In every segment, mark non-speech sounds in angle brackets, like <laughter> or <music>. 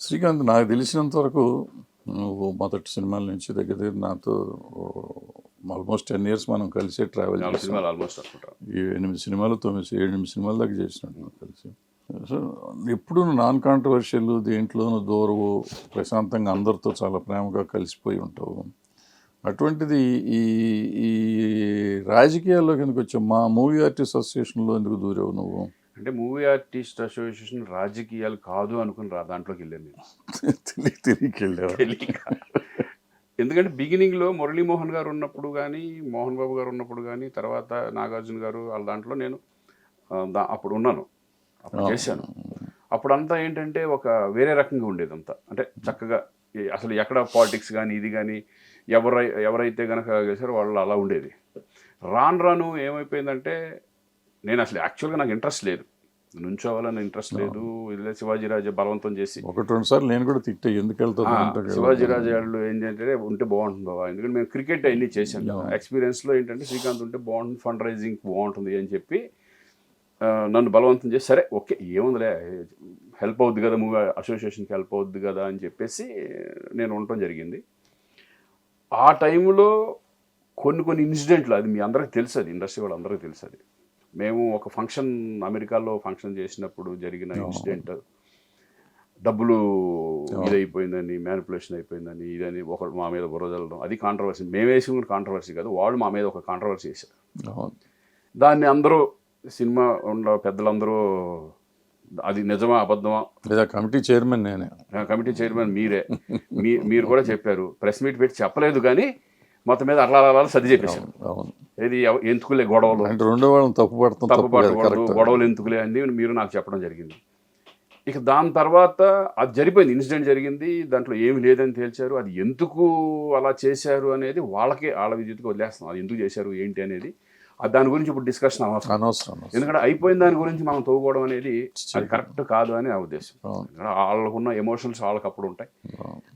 శ్రీకాంత్ నాకు తెలిసినంత వరకు నువ్వు మొదటి సినిమాల నుంచి దగ్గర దగ్గర నాతో ఆల్మోస్ట్ టెన్ ఇయర్స్ మనం కలిసే ట్రావెల్ సినిమాలు ఆల్మోస్ట్ ఎనిమిది సినిమాలు తొమ్మిది ఏడు ఎనిమిది సినిమాల దాకా చేసినట్టు కలిసి. సో ఎప్పుడు నాన్ కాంట్రవర్షియల్ దేంట్లోనూ దూరవు ప్రశాంతంగా అందరితో చాలా ప్రేమగా కలిసిపోయి ఉంటావు. అటువంటిది ఈ ఈ రాజకీయాల్లోకి ఎందుకు వచ్చావు? మా మూవీ ఆర్టిస్ట్ అసోసియేషన్లో ఎందుకు దూరావు నువ్వు? అంటే మూవీ ఆర్టిస్ట్ అసోసియేషన్ రాజకీయాలు కాదు అనుకుని రా దాంట్లోకి వెళ్ళాను నేను. ఎందుకంటే బిగినింగ్లో మురళీమోహన్ గారు ఉన్నప్పుడు కానీ మోహన్ బాబు గారు ఉన్నప్పుడు కానీ తర్వాత నాగార్జున గారు వాళ్ళ దాంట్లో నేను అప్పుడు ఉన్నాను. అప్పుడు చేశాను. అప్పుడంతా ఏంటంటే ఒక వేరే రకంగా ఉండేది అంతా. అంటే చక్కగా అసలు ఎక్కడ పాలిటిక్స్ కానీ ఇది కానీ ఎవరై ఎవరైతే గనక చేశారో వాళ్ళు అలా ఉండేది. రాను రాను ఏమైపోయిందంటే నేను అసలు యాక్చువల్గా నాకు ఇంట్రెస్ట్ లేదు. నుంచోవాలని ఇంట్రెస్ట్ లేదు. ఇలా శివాజీరాజు బలవంతం చేసి. ఒకటి రెండు సార్లు నేను కూడా తిట్టే ఎందుకు వెళ్తాను. శివాజీరాజు వాళ్ళు ఏంటంటే ఉంటే బాగుంటుంది బాబా. ఎందుకంటే మేము క్రికెట్ అన్ని చేశాం కదా. ఎక్స్పీరియన్స్లో ఏంటంటే శ్రీకాంత్ ఉంటే బాగుంటుంది ఫండ్ రైజింగ్ బాగుంటుంది అని చెప్పి నన్ను బలవంతం చేసి సరే ఓకే ఏముందిలే హెల్ప్ అవుద్ది కదా మూవీ అసోసియేషన్కి హెల్ప్ అవుద్ది కదా అని చెప్పేసి నేను ఉండటం జరిగింది. ఆ టైంలో కొన్ని కొన్ని ఇన్సిడెంట్లు అది మీ అందరికీ తెలుసు అది ఇండస్ట్రీ వాళ్ళందరికీ తెలుసు అది. మేము ఒక ఫంక్షన్ అమెరికాలో ఫంక్షన్ చేసినప్పుడు జరిగిన ఇన్సిడెంట్. డబ్బులు ఇదైపోయిందని మ్యానిపులేషన్ అయిపోయిందని ఇదని ఒకడు మా మీద బురదలడం అది కాంట్రవర్సీ. మేము వేసిన కాంట్రవర్సీ కాదు. వాళ్ళు మా మీద ఒక కాంట్రవర్సీ చేశారు. దాన్ని అందరూ సినిమా ఉన్న పెద్దలందరూ అది నిజమా అబద్ధమా? లేదా కమిటీ చైర్మన్ నేనే. కమిటీ చైర్మన్ మీరే. మీ మీరు కూడా చెప్పారు. ప్రెస్ మీట్ పెట్టి చెప్పలేదు కానీ మొత్తం మీద అట్లా అలా అలా సర్ది అవును. ఇది ఎవ- ఎందుకులే గొడవలు? అంటే రెండో వాళ్ళని తప్పు పడతాం తప్పు పడకూడదు గొడవలు ఎందుకులే అని మీరు నాకు చెప్పడం జరిగింది. ఇక దాని తర్వాత అది జరిపోయింది ఇన్సిడెంట్ జరిగింది దాంట్లో ఏమి లేదని తేల్చారు అది ఎందుకు అలా చేశారు అనేది వాళ్ళకే వాళ్ళ విద్యుత్కి వదిలేస్తున్నాం. అది ఎందుకు చేశారు ఏంటి అనేది అది దాని గురించి ఇప్పుడు డిస్కషన్ అవసరం అనవసరం. ఎందుకంటే అయిపోయిన దాని గురించి మనం తవ్వుకోవడం అనేది అది కరెక్ట్ కాదు అని నా ఉద్దేశం. వాళ్ళకున్న ఎమోషన్స్ వాళ్ళకి అప్పుడు ఉంటాయి.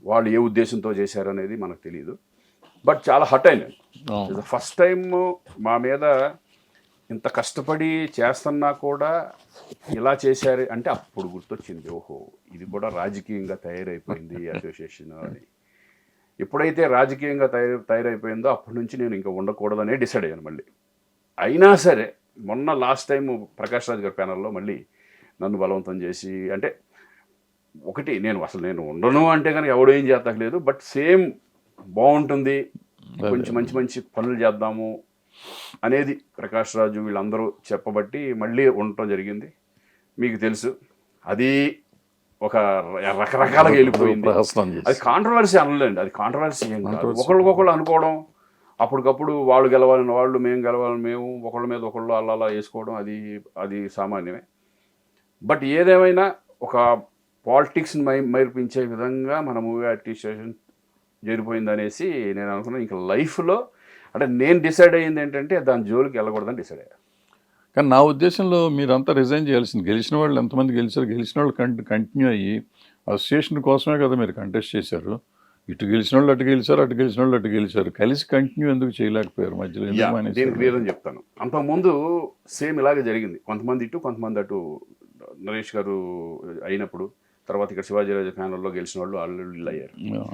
వాళ్ళు ఏ ఉద్దేశంతో చేశారు అనేది మనకు తెలియదు బట్ చాలా హట్ అయినాను. ఫస్ట్ టైం మా మీద ఇంత కష్టపడి చేస్తున్నా కూడా ఇలా చేశారు అంటే అప్పుడు గుర్తొచ్చింది ఓహో ఇది కూడా రాజకీయంగా తయారైపోయింది <laughs> అసోసియేషన్ అని. ఎప్పుడైతే రాజకీయంగా తయారు తయారైపోయిందో అప్పటి నుంచి నేను ఇంకా ఉండకూడదనే డిసైడ్ అయ్యాను మళ్ళీ. అయినా సరే మొన్న లాస్ట్ టైం ప్రకాష్ రాజ్ గారి ప్యానల్లో మళ్ళీ నన్ను బలవంతం చేసి అంటే ఒకటి నేను అసలు నేను ఉండను అంటే కనుక ఎవడో ఏం చేస్తలేదు బట్ సేమ్ బాగుంటుంది. కొంచెం మంచి మంచి పనులు చేద్దాము అనేది ప్రకాష్ రాజు వీళ్ళందరూ చెప్పబట్టి మళ్ళీ ఉండటం జరిగింది. మీకు తెలుసు అది ఒక రకరకాలుగా వెళ్ళిపోయింది. అది కాంట్రవర్సీ అనలేండి అది కాంట్రవర్సీ ఏం కాదు. ఒకళ్ళకొకళ్ళు అనుకోవడం అప్పటికప్పుడు వాళ్ళు గెలవాలని వాళ్ళు మేము గెలవాలని మేము ఒకళ్ళ మీద ఒకళ్ళు అలా అలా వేసుకోవడం అది అది సామాన్యమే. బట్ ఏదేమైనా ఒక పాలిటిక్స్ని మై మైర్పించే విధంగా మన మూవీ ఆర్టిస్టేషన్ జరిపోయింది అనేసి నేను అనుకున్నాను ఇంకా లైఫ్లో అంటే నేను డిసైడ్ అయ్యింది ఏంటంటే దాని జోలికి వెళ్ళకూడదని డిసైడ్ అయ్యా. కానీ నా ఉద్దేశంలో మీరంతా రిజైన్ చేయాల్సింది. గెలిచిన వాళ్ళు ఎంతమంది గెలిచారు గెలిచిన వాళ్ళు కంటి కంటిన్యూ అయ్యి అసోసియేషన్ కోసమే కదా మీరు కంటెస్ట్ చేశారు. ఇటు గెలిచిన వాళ్ళు అటు గెలిచారు అటు గెలిచిన వాళ్ళు అటు గెలిచారు. కలిసి కంటిన్యూ ఎందుకు చేయలేకపోయారు మధ్యలో? దీనికి రీజన్ చెప్తాను. అంతకుముందు సేమ్ ఇలాగే జరిగింది. కొంతమంది ఇటు కొంతమంది అటు. నరేష్ గారు అయినప్పుడు తర్వాత ఇక్కడ శివాజీరాజు ప్యానల్లో గెలిచిన వాళ్ళు వాళ్ళు అయ్యారు.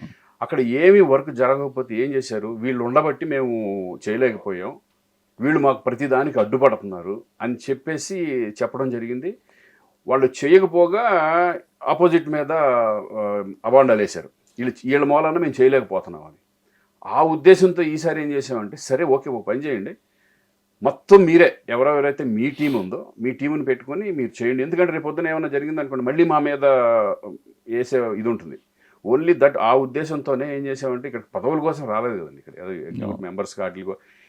అక్కడ ఏమీ వర్క్ జరగకపోతే ఏం చేశారు? వీళ్ళు ఉండబట్టి మేము చేయలేకపోయాం. వీళ్ళు మాకు ప్రతిదానికి అడ్డుపడుతున్నారు అని చెప్పేసి చెప్పడం జరిగింది. వాళ్ళు చేయకపోగా ఆపోజిట్ మీద ఆ, అబాండాలు వేశారు. వీళ్ళు వీళ్ళ మూలన మేము చేయలేకపోతున్నాం అని. ఆ ఉద్దేశంతో ఈసారి ఏం చేసామంటే సరే ఓకే ఒక పని చేయండి. మొత్తం మీరే ఎవరెవరైతే మీ టీం ఉందో మీ టీంని పెట్టుకొని మీరు చేయండి. ఎందుకంటే రేపు పొద్దున ఏమైనా జరిగింది అనుకోండి మళ్ళీ మా మీద వేసే ఇది ఉంటుంది. ఓన్లీ దట్ ఆ ఉద్దేశంతోనే ఏం చేసామంటే ఇక్కడ పదవుల కోసం రాలేదు కదండి ఇక్కడ. మెంబర్స్ వాటి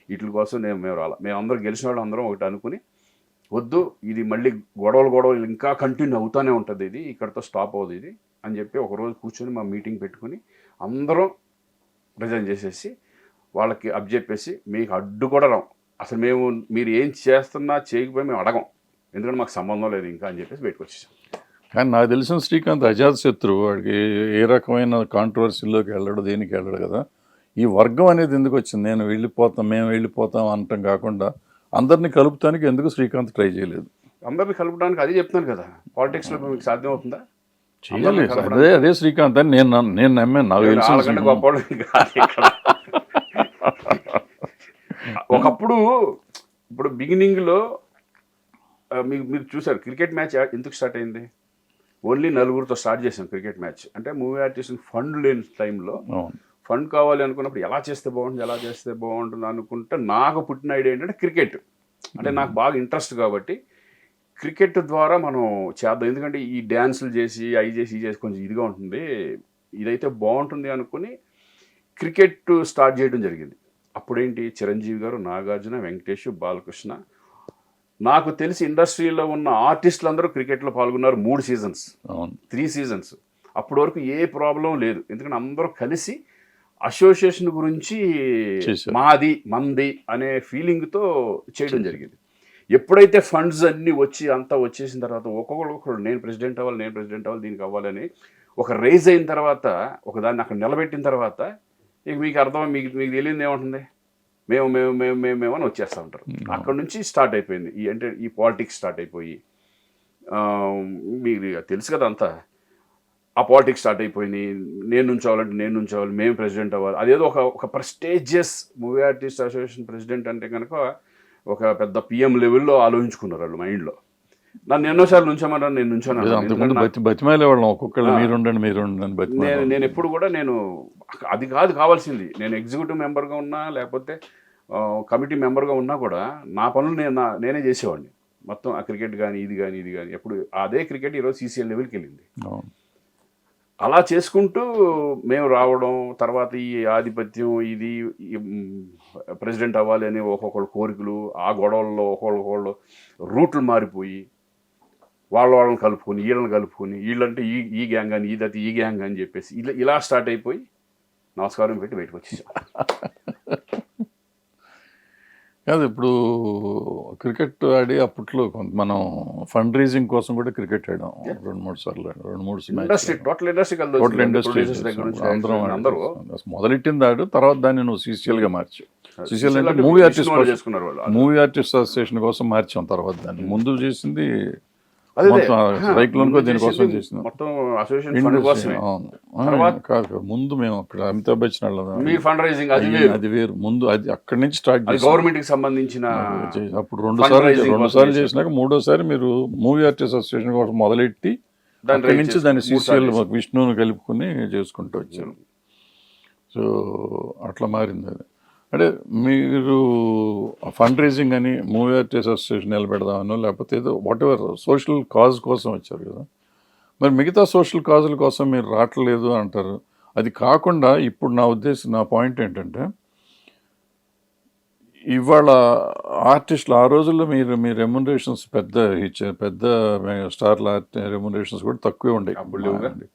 వీటి కోసం నేను మేము రాలా. మేము అందరం గెలిచిన వాళ్ళు అందరం ఒకటి అనుకుని వద్దు ఇది మళ్ళీ గొడవలు గొడవలు ఇంకా కంటిన్యూ అవుతూనే ఉంటుంది ఇది ఇక్కడతో స్టాప్ అవ్వదు ఇది అని చెప్పి ఒకరోజు కూర్చొని మా మీటింగ్ పెట్టుకుని అందరం రిజైన్ చేసేసి వాళ్ళకి అప్ చెప్పేసి మీకు అడ్డు కూడా రాం. అసలు మేము మీరు ఏం చేస్తున్నా చేయకపోయి మేము అడగం. ఎందుకంటే మాకు సంబంధం లేదు ఇంకా అని చెప్పేసి బయటకు వచ్చేసాం. కానీ నాకు తెలిసిన శ్రీకాంత్ అజాత్ శత్రువు వాడికి ఏ రకమైన కాంట్రవర్సీలోకి వెళ్ళడు దేనికి వెళ్ళడు కదా. ఈ వర్గం అనేది ఎందుకు వచ్చింది? నేను వెళ్ళిపోతాం మేము వెళ్ళిపోతాం అనటం కాకుండా అందరినీ కలుపుతానికి ఎందుకు శ్రీకాంత్ ట్రై చేయలేదు? అందరిని కలపడానికి అది చెప్తాను కదా. పాలిటిక్స్లో మీకు సాధ్యం అవుతుందా అదే అదే శ్రీకాంత్ అని నేను నమ్మ- నేను నమ్మాను. నాకు తెలిసిన ఒకప్పుడు ఇప్పుడు బిగినింగ్లో మీరు చూసారు క్రికెట్ మ్యాచ్ ఎందుకు స్టార్ట్ అయింది? ఓన్లీ నలుగురితో స్టార్ట్ చేసాం క్రికెట్ మ్యాచ్. అంటే మూవీ ఆర్టిస్ట్ ఫండ్ లేని టైంలో ఫండ్ కావాలి అనుకున్నప్పుడు ఎలా చేస్తే బాగుంటుంది ఎలా చేస్తే బాగుంటుంది అనుకుంటే నాకు పుట్టిన ఐడియా ఏంటంటే క్రికెట్. అంటే నాకు బాగా ఇంట్రెస్ట్ కాబట్టి క్రికెట్ ద్వారా మనం చేద్దాం. ఎందుకంటే ఈ డ్యాన్సులు చేసి అవి చేసి చేసి కొంచెం ఇదిగా ఉంటుంది. ఇదైతే బాగుంటుంది అనుకుని క్రికెట్ స్టార్ట్ చేయడం జరిగింది. అప్పుడేంటి? చిరంజీవి గారు నాగార్జున వెంకటేష్ బాలకృష్ణ నాకు తెలిసి ఇండస్ట్రీలో ఉన్న ఆర్టిస్టులు అందరూ క్రికెట్లో పాల్గొన్నారు మూడు సీజన్స్. Three seasons. అప్పటి వరకు ఏ ప్రాబ్లం లేదు. ఎందుకంటే అందరూ కలిసి అసోసియేషన్ గురించి. మాది మంది అనే ఫీలింగ్తో చేయడం జరిగింది. ఎప్పుడైతే ఫండ్స్ అన్నీ వచ్చి అంతా వచ్చేసిన తర్వాత ఒక్కొక్కరు ఒక్కొక్కరు నేను ప్రెసిడెంట్ అవ్వాలి నేను ప్రెసిడెంట్ అవ్వాలి దీనికి అవ్వాలని ఒక రైజ్ అయిన తర్వాత ఒక దాన్ని అక్కడ నిలబెట్టిన తర్వాత ఇక మీకు అర్థం మీకు మీకు తెలియదు ఏముంటుంది? మేము మేము మేము మేము మేము అని వచ్చేస్తూ ఉంటారు. అక్కడ నుంచి స్టార్ట్ అయిపోయింది. ఈ అంటే ఈ పాలిటిక్స్ స్టార్ట్ అయిపోయి మీకు తెలుసు కదా అంతా. ఆ పాలిటిక్స్ స్టార్ట్ అయిపోయినాయి. నేను నుంచోవాలంటే నేను నుంచోవాలి మేము ప్రెసిడెంట్ అవ్వాలి. అదేదో ఒక ఒక prestigious movie artist association president అంటే కనుక ఒక పెద్ద పిఎం లెవెల్లో ఆలోచించుకున్నారు వాళ్ళు మైండ్లో నన్ను ఎన్నోసార్లు నుంచోమన్నారు నేను నుంచోను బతిమాలే వాళ్ళం మీరు నేను నేను ఎప్పుడు కూడా నేను అది కాదు కావాల్సింది. నేను ఎగ్జిక్యూటివ్ మెంబర్గా ఉన్నా లేకపోతే కమిటీ మెంబర్గా ఉన్నా కూడా నా పనులు నేను నా- నేనే చేసేవాడిని. మొత్తం ఆ క్రికెట్ కానీ ఇది కానీ ఇది కానీ ఎప్పుడు అదే క్రికెట్ ఈరోజు సీసీఎల్ లెవెల్కి వెళ్ళింది. అలా చేసుకుంటూ మేము రావడం తర్వాత ఈ ఆధిపత్యం ఇది ప్రెసిడెంట్ అవ్వాలి అని ఒక్కొక్కళ్ళ కోరికలు ఆ గొడవల్లో ఒక్కొక్కళ్ళు రూట్లు మారిపోయి వాళ్ళ వాళ్ళని కలుపుకొని వీళ్ళని కలుపుకొని వీళ్ళంటే ఈ ఈ గ్యాంగ్ అని ఇదైతే ఈ గ్యాంగ్ అని చెప్పేసి ఇలా ఇలా స్టార్ట్ అయిపోయి నమస్కారం పెట్టి బయటకు వచ్చేసాం. <laughs> కాదు ఇప్పుడు క్రికెట్ ఆడి అప్పట్లో కొంత మనం ఫండ్ రైజింగ్ కోసం కూడా క్రికెట్ ఆడాం. రెండు మూడు సార్లు. రెండు మూడు టోటల్ ఇండస్ట్రీ అందరం. అందరూ. మొదలెట్టింది ఆడు తర్వాత దాన్ని నువ్వు సీసీఎల్గా మార్చు సీసీఎల్ అంటే movie artist movie artist association కోసం మార్చాం తర్వాత దాన్ని. ముందు చేసింది ముందు మేము అక్కడ అమితాబ్ బచ్చన్ వాళ్ళ మీ ఫండ్ రైజింగ్ అది వేరు. ముందు అది అక్కడి నుంచి స్టార్ట్ గవర్నమెంట్కి సంబంధించిన అప్పుడు రెండు సార్లు రెండు సార్లు. చేసినాక మూడోసారి మీరు మూవీ ఆర్టిస్ట్ అసోసియేషన్ కోసం మొదలెట్టి అక్కడి raise నుంచి మూడు సీసీఎల్ విష్ణువుని కలుపుకొని చేసుకుంటూ వచ్చారు సో అట్లా మారింది అది. అంటే మీరు ఫండ్ రైజింగ్ అని మూవీ ఆర్టిస్ట్ అసోసియేషన్ నిలబెడదామనో లేకపోతే ఏదో వాట్ ఎవర్ సోషల్ కాజ్ కోసం వచ్చారు కదా. మరి మిగతా సోషల్ కాజుల కోసం మీరు రావట్లేదు అంటారు. అది కాకుండా ఇప్పుడు నా ఉద్దేశం నా పాయింట్ ఏంటంటే ఇవాళ ఆర్టిస్టులు ఆ రోజుల్లో మీరు మీ రెమ్యునరేషన్స్ పెద్ద ఇచ్చారు పెద్ద స్టార్ల రెమ్యునరేషన్స్ కూడా తక్కువే ఉండేవి.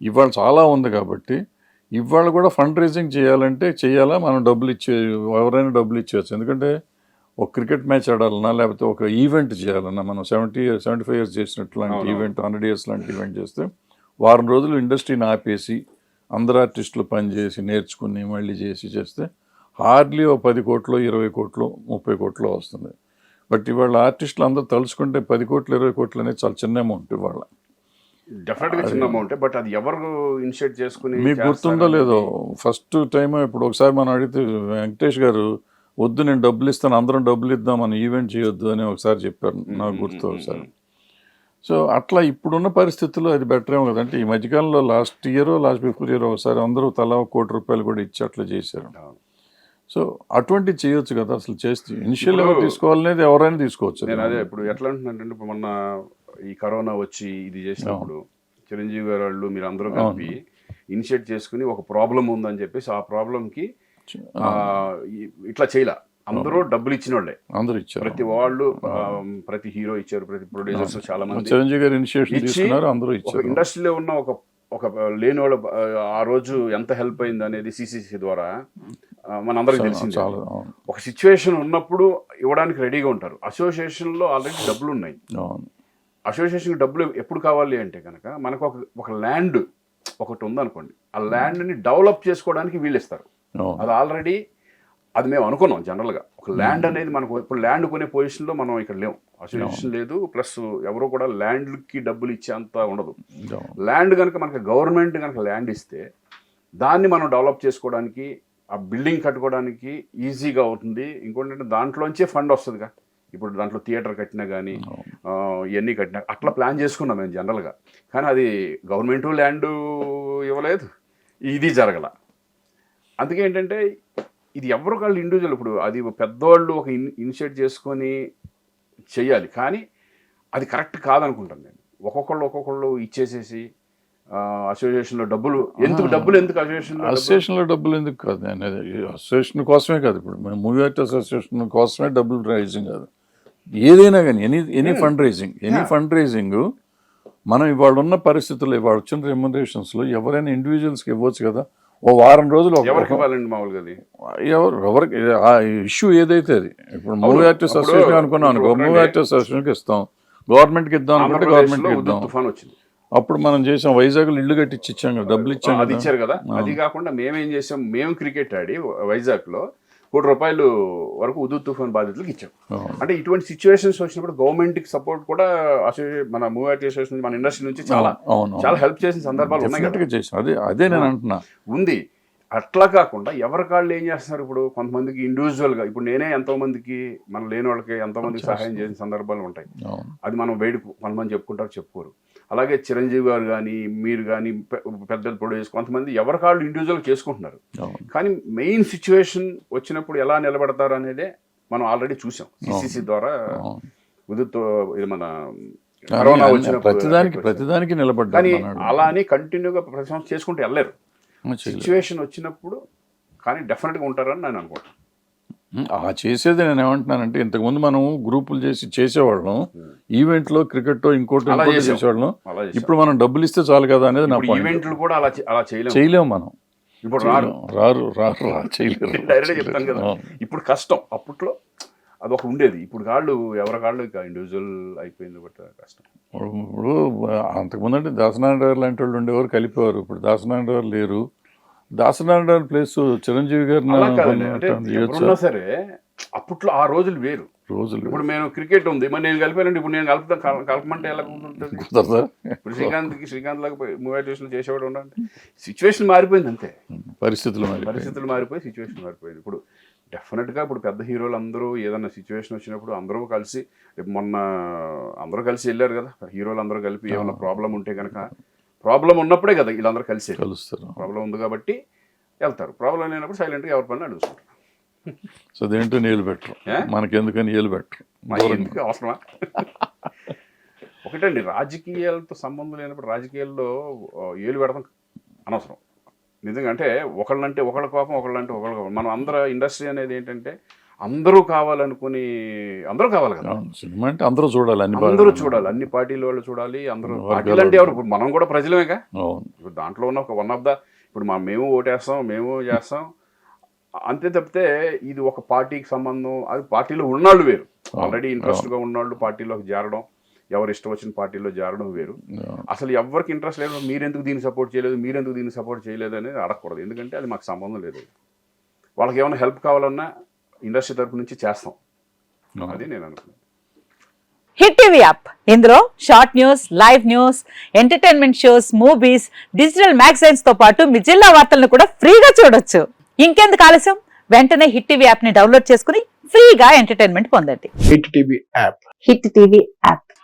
ఇవాళ చాలా ఉంది కాబట్టి ఇవాళ కూడా ఫండ్ రైజింగ్ చేయాలంటే చేయాలా? మనం డబ్బులు ఇచ్చే ఎవరైనా డబ్బులు ఇచ్చేయచ్చు. ఎందుకంటే ఒక క్రికెట్ మ్యాచ్ ఆడాలన్నా లేకపోతే ఒక ఈవెంట్ చేయాలన్నా మనం సెవెంటీ సెవెంటీ ఫైవ్ ఇయర్స్ చేసినట్లు లాంటి. ఈవెంట్ హండ్రెడ్ ఇయర్స్ లాంటి ఈవెంట్ చేస్తే వారం రోజులు ఇండస్ట్రీని ఆపేసి అందరు ఆర్టిస్టులు పనిచేసి నేర్చుకుని మళ్ళీ చేసి చేస్తే హార్డ్లీ ఓ పది కోట్లు ఇరవై కోట్లు ముప్పై కోట్లు వస్తుంది. బట్ ఇవాళ ఆర్టిస్టులు అందరూ తలుచుకుంటే పది కోట్లు ఇరవై కోట్లు అనేది చాలా చిన్న అమౌంట్ ఇవాళ. డెఫినెట్గా చిన్న అమౌంట్ బట్ అది ఎవరు ఇనిషియేట్ చేసుకుని మీకు గుర్తుందో లేదో ఫస్ట్ టైం ఇప్పుడు ఒకసారి మనం అడిగితే వెంకటేష్ గారు వద్దు నేను డబ్బులు ఇస్తాను అందరం డబ్బులు ఇద్దాం మనం ఈవెంట్ చేయొద్దు అని ఒకసారి చెప్పారు నాకు గుర్తు ఒకసారి. సో అట్లా ఇప్పుడున్న పరిస్థితుల్లో అది బెటర్ ఏమో కదంటే ఈ మధ్యకాలంలో last year last before year ఒకసారి అందరూ తలా ఒక కోటి రూపాయలు కూడా ఇచ్చి అట్లా చేశారు. సో అటువంటి చేయొచ్చు కదా అసలు చేస్తే. ఇనిషియల్ తీసుకోవాలనేది ఎవరైనా తీసుకోవచ్చు నేను అదే ఇప్పుడు ఎట్లా అంటున్నానంటే మొన్న ఈ కరోనా వచ్చి ఇది చేసినప్పుడు చిరంజీవి గారు వాళ్ళు మీరు అందరూ కలిపి ఇనిషియేట్ చేసుకుని ఒక ప్రాబ్లం ఉందని చెప్పేసి ఆ ప్రాబ్లం కి ఆ, ఈ- ఇట్లా చేయలే. అందరూ డబ్బులు ఇచ్చిన వాళ్ళే అందరూ ఇచ్చారు. ప్రతి వాళ్ళు ప్రతి హీరో ఇచ్చారు ప్రతి ప్రొడ్యూసర్స్ చాలా మంది చిరంజీవి గారు ఇనిషియేషన్ తీసుకున్నారు అందరూ ఇచ్చారు. ఇండస్ట్రీలో ఉన్న ఒక ఒక లేని వాళ్ళ ఆ రోజు ఎంత హెల్ప్ అయింది అనేది సిసిసి ద్వారా మనందరికి తెలిసింది. ఒక సిచ్యువేషన్ ఉన్నప్పుడు ఇవ్వడానికి రెడీగా ఉంటారు. అసోసియేషన్లో ఆల్రెడీ డబ్బులు ఉన్నాయి. అవును అసోసియేషన్ డబ్బులు ఎప్పుడు కావాలి అంటే కనుక మనకు ఒక ఒక ల్యాండ్ ఒకటి ఉందనుకోండి. ఆ ల్యాండ్ని డెవలప్ చేసుకోవడానికి వీళ్ళు ఇస్తారు అది ఆల్రెడీ అది మేము అనుకున్నాం జనరల్గా ఒక ల్యాండ్ అనేది మనకు ఇప్పుడు ల్యాండ్ కొనే పొజిషన్లో మనం ఇక్కడ లేవు అసోసియేషన్ లేదు ప్లస్ ఎవరు కూడా ల్యాండ్కి డబ్బులు ఇచ్చేంత ఉండదు. ల్యాండ్ కనుక మనకి గవర్నమెంట్ కనుక ల్యాండ్ ఇస్తే దాన్ని మనం డెవలప్ చేసుకోవడానికి ఆ బిల్డింగ్ కట్టుకోవడానికి ఈజీగా అవుతుంది. ఇంకోటి అంటే దాంట్లోంచే ఫండ్ వస్తుందిగా. ఇప్పుడు దాంట్లో థియేటర్ కట్టినా కానీ ఇవన్నీ కట్టినా అట్లా ప్లాన్ చేసుకున్నాం మేము జనరల్గా. కానీ అది గవర్నమెంట్ ల్యాండ్ ఇవ్వలేదు. ఇది జరగల. అందుకే ఏంటంటే ఇది ఎవరు వాళ్ళు ఇండివిజువల్ ఇప్పుడు అది పెద్దవాళ్ళు ఒక ఇన్ ఇనిషియేట్ చేసుకొని చెయ్యాలి. కానీ అది కరెక్ట్ కాదనుకుంటాను నేను. ఒక్కొక్కళ్ళు ఒక్కొక్కళ్ళు ఇచ్చేసేసి అసోసియేషన్లో డబ్బులు ఎందుకు డబ్బులు ఎందుకు అసోసియేషన్ అసోసియేషన్లో డబ్బులు ఎందుకు కాదు? నేను అసోసియేషన్ కోసమే కాదు ఇప్పుడు. మేము మూవీ ఆర్ట్ అసోసియేషన్ కోసమే డబ్బులు రైజింగ్ కాదు. ఏదైనా కానీ any any fund raising any fund raising మనం ఇవాళ ఉన్న పరిస్థితుల్లో ఇవాళ వచ్చిన రెమ్యునరేషన్స్లో ఎవరైనా ఇండివిజువల్స్కి ఇవ్వచ్చు కదా. ఓ వారం రోజులు ఎవరికి ఇవ్వాలండి మామూలుగా ఎవరు ఎవరికి ఆ ఇష్యూ ఏదైతే అది? ఇప్పుడు మూవీ ఆర్టిస్ట్ అసోసియేషన్ అనుకున్నాం అనుకో మూవీ ఆర్టిస్ట్ అసోసియేషన్కి ఇస్తాం. గవర్నమెంట్కి ఇద్దాం అనుకుంటే గవర్నమెంట్కి ఇద్దాం. తుఫాన్ వచ్చింది. అప్పుడు మనం చేసాం వైజాగ్లో ఇల్లు కట్టించి ఇచ్చాం కదా డబ్బులు ఇచ్చాం అది ఇచ్చారు కదా. అది కాకుండా మేమేం చేసాం మేము క్రికెట్ ఆడి వైజాగ్లో కోటి రూపాయలు వరకు ఉదు తుఫాన్ బాధితులకు ఇచ్చాం. అంటే ఇటువంటి సిచ్యువేషన్స్ వచ్చినప్పుడు గవర్నమెంట్కి సపోర్ట్ కూడా అసోసియేషన్ మన మూవీ అసోసియేషన్ మన ఇండస్ట్రీ నుంచి చాలా చాలా హెల్ప్ చేసిన సందర్భాలు ఉన్నాయి అదే అదే నేను అంటున్నా. ఉంది. అట్లా కాకుండా ఎవరి కాళ్ళు ఏం చేస్తున్నారు ఇప్పుడు? కొంతమందికి ఇండివిజువల్గా ఇప్పుడు నేనే ఎంతో మందికి మన లేని వాళ్ళకి ఎంతో మందికి సహాయం చేసిన సందర్భాలు ఉంటాయి. అది మనం బయట కొంతమంది చెప్పుకుంటారు చెప్పుకోరు. అలాగే చిరంజీవి గారు కానీ మీరు కానీ పెద్దలు ప్రొడ్యూస్ కొంతమంది ఎవరి కాళ్ళు ఇండివిజువల్ చేసుకుంటున్నారు. కానీ మెయిన్ సిచ్యువేషన్ వచ్చినప్పుడు ఎలా నిలబడతారు అనేదే మనం ఆల్రెడీ చూసాం. సిసిసి ద్వారా. ఉదుతో ఇది మన కరోనా వచ్చినప్పుడు ప్రతిదానికి ప్రతిదానికి నిలబడ్డాడు కానీ అని కంటిన్యూగా ప్రతి సంవత్సరం చేసుకుంటూ వెళ్ళలేరు. సిచ్యువేషన్ వచ్చినప్పుడు కానీ డెఫినెట్గా ఉంటారని నేను అనుకుంటాను ఆ చేసేది నేను ఏమంటున్నానంటే ఇంతకుముందు మనం గ్రూపులు చేసి చేసేవాళ్ళం ఈవెంట్లో క్రికెట్ ఇంకోటి. చేసేవాళ్ళం. ఇప్పుడు మనం డబ్బులు ఇస్తే చాలు కదా అనేది నా ఈవెంట్లు కూడా అలా అలా చేయలేము. మనం. ఇప్పుడు రారు. రారు రారు రా చేయలేరు. డైరెక్ట్ చెప్తాను కదా. ఇప్పుడు కష్టం. అప్పట్లో అదొక ఉండేది. ఇప్పుడు కాళ్ళు ఎవరి కాళ్ళు ఇక ఇండివిజువల్ అయిపోయింది బట్ కష్టం. ఇప్పుడు అంతకుముందు అంటే దాసనారాయణ గారు లాంటి వాళ్ళు ఉండేవారు కలిపేవారు. ఇప్పుడు దాసనారాయణ గారు లేరు దాసనారాయణ గారి ప్లేస్ చిరంజీవి? ఎవరున్నా సరే అప్పట్లో ఆ రోజులు వేరు. రోజులు ఇప్పుడు నేను క్రికెట్ ఉంది. మరి నేను కలిపానండి ఇప్పుడు నేను కలుపుతాను కల- కలపమంటే ఎలా ఉంటుంది? కుదరదా? ఇప్పుడు శ్రీకాంత్కి శ్రీకాంత్ లాగా మోటివేషన్ చేసేవాడు ఉండండి. సిచ్యువేషన్ మారిపోయింది అంతే. పరిస్థితులు పరిస్థితులు మారిపోయి సిచ్యువేషన్ మారిపోయింది. ఇప్పుడు డెఫినెట్గా ఇప్పుడు పెద్ద హీరోలు అందరూ ఏదైనా సిచ్యువేషన్ వచ్చినప్పుడు అందరూ కలిసి రేపు మొన్న అందరూ కలిసి వెళ్ళారు కదా హీరోలు అందరూ కలిపి ఏమైనా ప్రాబ్లం ఉంటే కనుక ప్రాబ్లం ఉన్నప్పుడే కదా వీళ్ళందరూ కలిసి కలుస్తారు. ప్రాబ్లం ఉంది కాబట్టి వెళ్తారు. ప్రాబ్లం లేనప్పుడు సైలెంట్గా ఎవరి పని అడుగుతారు సో దేంటో నీళ్ళు పెట్టరు. ఏ? మనకి ఎందుకని నీళ్ళు పెట్టరు. ఎందుకు అవసరమా? ఒకటండి రాజకీయాలతో సంబంధం లేనప్పుడు రాజకీయాల్లో ఏలు పెడతాం అనవసరం. నిజంగా అంటే ఒకళ్ళంటే ఒకళ్ళ కోపం ఒకళ్ళంటే ఒకళ్ళ కోపం. మనం అందరూ ఇండస్ట్రీ అనేది ఏంటంటే అందరూ కావాలనుకుని అందరూ కావాలి కదా. సినిమా అంటే అందరూ చూడాలి అన్ని అందరూ. చూడాలి అన్ని పార్టీల వాళ్ళు చూడాలి అందరూ పార్టీలు అంటే ఎవరు? ఇప్పుడు మనం కూడా ప్రజలమేగా. ఇప్పుడు దాంట్లో ఉన్న ఒక వన్ ఆఫ్ ద ఇప్పుడు మా మేము ఓటేస్తాం మేము చేస్తాం. అంతే తప్పితే ఇది ఒక పార్టీకి సంబంధం అది పార్టీలో ఉన్నాళ్ళు వేరు. ఆల్రెడీ ఇంట్రెస్ట్గా ఉన్నవాళ్ళు పార్టీలోకి చేరడం ఎవరు ఇష్టం వచ్చిన పార్టీలో చేరడం వేరు. అసలు ఎవరికి ఇంట్రెస్ట్ లేదు మీరెందుకు దీన్ని సపోర్ట్ చేయలేదు మీరెందుకు దీన్ని సపోర్ట్ చేయలేదు అనేది అడగకూడదు. ఎందుకంటే అది మాకు సంబంధం లేదు. వాళ్ళకి ఏమైనా హెల్ప్ కావాలన్నా ఇండస్ట్రీ తరపు నుంచి చేస్తాం. అది నేను అనుకున్నాను హిట్ టీవీ యాప్ ఇందులో short news live news entertainment shows movies digital మ్యాగజైన్స్తో పాటు మీ జిల్లా వార్తలను కూడా ఫ్రీగా చూడొచ్చు. ఇంకెందుకు ఆలస్యం? వెంటనే హిట్ టీవీ యాప్ని డౌన్లోడ్ చేసుకుని ఫ్రీగా ఎంటర్టైన్మెంట్ పొందండి. Hit TV app Hit TV app